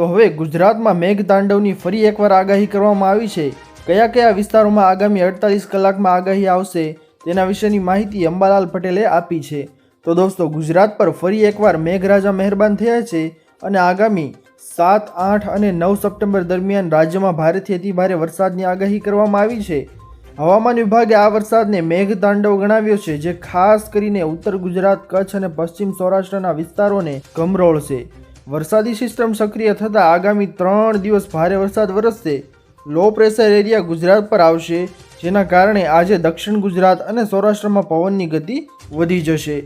તો હવે ગુજરાતમાં મેઘતાંડવની ફરી એકવાર આગાહી કરવામાં આવી છે. કયા કયા વિસ્તારોમાં આગામી અડતાલીસ કલાકમાં આગાહી આવશે તેના વિશેની માહિતી અંબાલાલ પટેલે આપી છે. તો દોસ્તો, ગુજરાત પર ફરી એકવાર મેઘરાજા મહેરબાન થયા છે અને આગામી સાત, આઠ અને નવ સપ્ટેમ્બર દરમિયાન રાજ્યમાં ભારેથી અતિ ભારે વરસાદની આગાહી કરવામાં આવી છે. હવામાન વિભાગે આ વરસાદને મેઘતાંડવ ગણાવ્યો છે, જે ખાસ કરીને ઉત્તર ગુજરાત, કચ્છ અને પશ્ચિમ સૌરાષ્ટ્રના વિસ્તારોને કમરોળશે વરસાદી સિસ્ટમ સક્રિય થતાં આગામી ત્રણ દિવસ ભારે વરસાદ વરસશે. લો પ્રેશર એરિયા ગુજરાત પર આવશે, જેના કારણે આજે દક્ષિણ ગુજરાત અને સૌરાષ્ટ્રમાં પવનની ગતિ વધી જશે.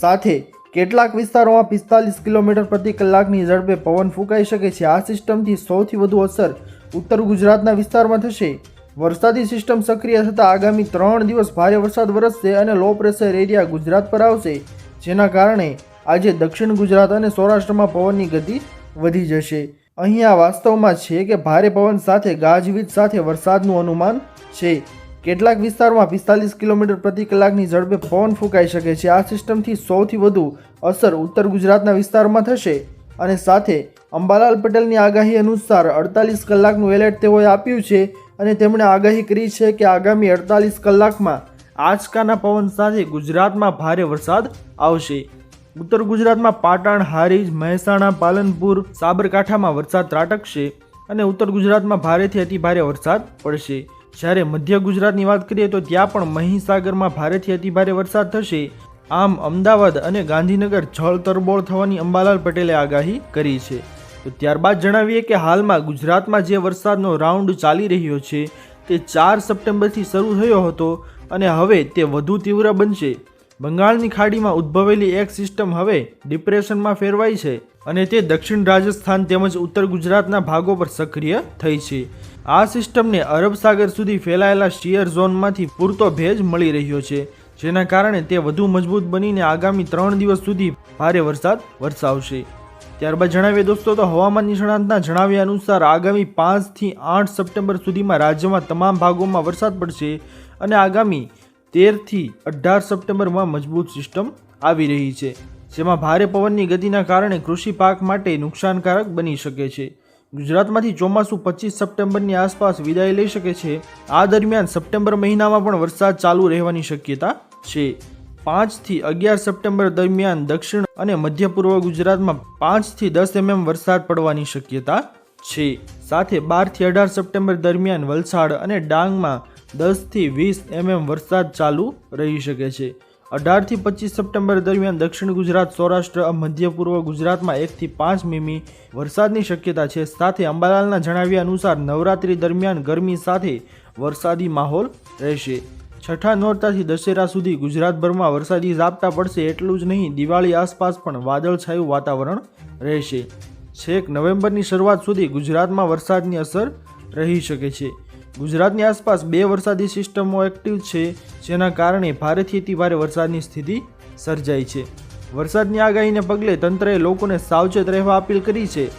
સાથે, કેટલાક વિસ્તારોમાં પિસ્તાલીસ કિલોમીટર પ્રતિ કલાકની ઝડપે પવન ફૂંકાઈ શકે છે. આ સિસ્ટમથી સૌથી વધુ અસર ઉત્તર ગુજરાતના વિસ્તારમાં થશે. વરસાદી સિસ્ટમ સક્રિય થતાં આગામી ત્રણ દિવસ ભારે વરસાદ વરસશે અને લો પ્રેશર એરિયા ગુજરાત પર આવશે, જેના કારણે આજે દક્ષિણ ગુજરાત અને સૌરાષ્ટ્રમાં પવનની ગતિ વધી જશે. અહીંયા વાસ્તવમાં છે કે ભારે પવન સાથે ગાજવીજ સાથે વરસાદનું અનુમાન છે. કેટલાક વિસ્તારમાં પિસ્તાલીસ કિલોમીટર પ્રતિ કલાકની ઝડપે પવન ફૂંકાઈ શકે છે. આ સિસ્ટમથી સૌથી વધુ અસર ઉત્તર ગુજરાતના વિસ્તારમાં થશે અને સાથે અંબાલાલ પટેલની આગાહી અનુસાર અડતાલીસ કલાકનું એલર્ટ તેઓએ આપ્યું છે અને તેમણે આગાહી કરી છે કે આગામી અડતાલીસ કલાકમાં આંચકાના પવન સાથે ગુજરાતમાં ભારે વરસાદ આવશે. ઉત્તર ગુજરાતમાં પાટણ, હારીજ, મહેસાણા, પાલનપુર, સાબરકાંઠામાં વરસાદ ત્રાટકશે અને ઉત્તર ગુજરાતમાં ભારેથી અતિભારે વરસાદ પડશે. જ્યારે મધ્ય ગુજરાતની વાત કરીએ તો ત્યાં પણ મહીસાગરમાં ભારેથી અતિભારે વરસાદ થશે. આમ અમદાવાદ અને ગાંધીનગર જળ તરબોળ થવાની અંબાલાલ પટેલે આગાહી કરી છે. તો ત્યારબાદ જણાવીએ કે હાલમાં ગુજરાતમાં જે વરસાદનો રાઉન્ડ ચાલી રહ્યો છે, તે ચાર સપ્ટેમ્બરથી શરૂ થયો હતો અને હવે તે વધુ તીવ્ર બનશે. બંગાળની ખાડીમાં ઉદ્ભવેલી એક સિસ્ટમ હવે ડિપ્રેશનમાં ફેરવાઈ છે અને તે દક્ષિણ રાજસ્થાન તેમજ ઉત્તર ગુજરાતના ભાગો પર સક્રિય થઈ છે. આ સિસ્ટમને અરબ સાગર સુધી ફેલાયેલા શિયર ઝોનમાંથી પૂરતો ભેજ મળી રહ્યો છે, જેના કારણે તે વધુ મજબૂત બનીને આગામી ત્રણ દિવસ સુધી ભારે વરસાદ વરસાવશે. ત્યારબાદ જણાવીએ દોસ્તો, તો હવામાન નિષ્ણાંતના જણાવ્યા અનુસાર આગામી પાંચથી આઠ સપ્ટેમ્બર સુધીમાં રાજ્યમાં તમામ ભાગોમાં વરસાદ પડશે અને આગામી તેરથી અઢાર સપ્ટેમ્બરમાં મજબૂત સિસ્ટમ આવી રહી છે, જેમાં ભારે પવનની ગતિના કારણે કૃષિ પાક માટે નુકસાનકારક બની શકે છે. ગુજરાતમાંથી ચોમાસું પચીસ સપ્ટેમ્બરની આસપાસ વિદાય લઈ શકે છે. આ દરમિયાન સપ્ટેમ્બર મહિનામાં પણ વરસાદ ચાલુ રહેવાની શક્યતા છે. પાંચથી અગિયાર સપ્ટેમ્બર દરમિયાન દક્ષિણ અને મધ્ય પૂર્વ ગુજરાતમાં પાંચથી દસ એમએમ વરસાદ પડવાની શક્યતા છે. સાથે બારથી અઢાર સપ્ટેમ્બર દરમિયાન વલસાડ અને ડાંગમાં દસથી વીસ એમએમ વરસાદ ચાલુ રહી શકે છે. અઢારથી પચીસ સપ્ટેમ્બર દરમિયાન દક્ષિણ ગુજરાત, સૌરાષ્ટ્ર, મધ્ય પૂર્વ ગુજરાતમાં એકથી પાંચ મીમી વરસાદની શક્યતા છે. સાથે અંબાલાલના જણાવ્યા અનુસાર નવરાત્રી દરમિયાન ગરમી સાથે વરસાદી માહોલ રહેશે. છઠ્ઠા નોરતાથી દશેરા સુધી ગુજરાતભરમાં વરસાદી ઝાપટા પડશે એટલું જ નહીં, દિવાળી આસપાસ પણ વાદળછાયું વાતાવરણ રહેશે. છેક નવેમ્બરની શરૂઆત સુધી ગુજરાતમાં વરસાદની અસર રહી શકે છે. ગુજરાતની આસપાસ બે વરસાદી સિસ્ટમો એક્ટિવ છે, જેના કારણે ભારેથી અતિ ભારે વરસાદની સ્થિતિ સર્જાઈ છે. વરસાદની આગાહીને પગલે તંત્રએ લોકોને સાવચેત રહેવા અપીલ કરી છે.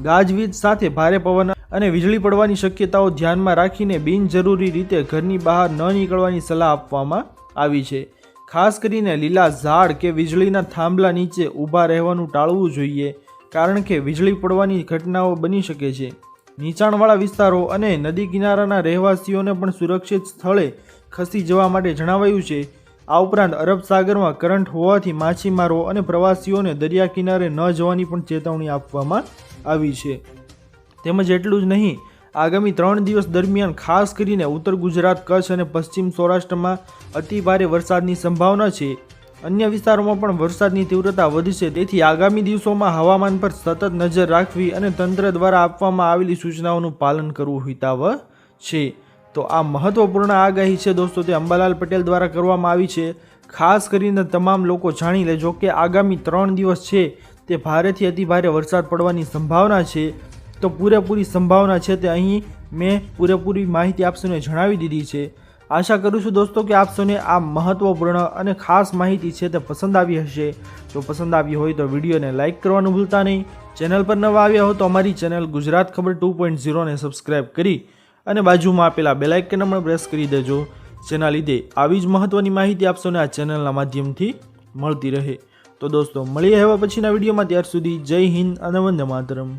ગાજવીજ સાથે ભારે પવન અને વીજળી પડવાની શક્યતાઓ ધ્યાનમાં રાખીને બિનજરૂરી રીતે ઘરની બહાર ન નીકળવાની સલાહ આપવામાં આવી છે. ખાસ કરીને લીલા ઝાડ કે વીજળીના થાંભલા નીચે ઊભા રહેવાનું ટાળવું જોઈએ. કારણ કે વીજળી પડવાની ઘટનાઓ બની શકે છે. નીચાણવાળા વિસ્તારો અને નદી કિનારાના રહેવાસીઓને પણ સુરક્ષિત સ્થળે ખસી જવા માટે જણાવાયું છે. આ ઉપરાંત અરબ સાગરમાં કરંટ હોવાથી માછીમારો અને પ્રવાસીઓને દરિયા કિનારે ન જવાની પણ ચેતવણી આપવામાં આવી છે. તેમજ એટલું જ નહીં, આગામી ત્રણ દિવસ દરમિયાન ખાસ કરીને ઉત્તર ગુજરાત, કચ્છ અને પશ્ચિમ સૌરાષ્ટ્રમાં અતિભારે વરસાદની સંભાવના છે. અન્ય વિસ્તારોમાં પણ વરસાદની તીવ્રતા વધશે તેથી આગામી દિવસોમાં હવામાન પર સતત નજર રાખવી અને તંત્ર દ્વારા આપવામાં આવેલી સૂચનાઓનું પાલન કરવું હિતાવ છે. તો આ મહત્વપૂર્ણ આગાહી છે દોસ્તો, તે અંબાલાલ પટેલ દ્વારા કરવામાં આવી છે. ખાસ કરીને તમામ લોકો જાણી લેજો કે આગામી ત્રણ દિવસ છે તે ભારેથી અતિ ભારે વરસાદ પડવાની સંભાવના છે. તો પૂરેપૂરી સંભાવના છે તે અહીં મેં પૂરેપૂરી માહિતી આપશોને જણાવી દીધી છે. આશા કરું છું દોસ્તો કે આપસોને આ મહત્વપૂર્ણ અને ખાસ માહિતી છે તે પસંદ આવી હશે. જો પસંદ આવી હોય તો વિડીયોને લાઇક કરવાનું ભૂલતા નહીં. ચેનલ પર નવા આવ્યા હો તો અમારી ચેનલ ગુજરાત ખબર ટુ પોઈન્ટ ઝીરોને સબસ્ક્રાઈબ કરી અને બાજુમાં આપેલા બેલાઇકન પણ પ્રેસ કરી દેજો, જેના લીધે આવી જ મહત્વની માહિતી આપશોને આ ચેનલના માધ્યમથી મળતી રહે. તો દોસ્તો, મળીએ હવે પછીના વિડીયોમાં. ત્યાર સુધી જય હિન્દ અને વંદે માતરમ.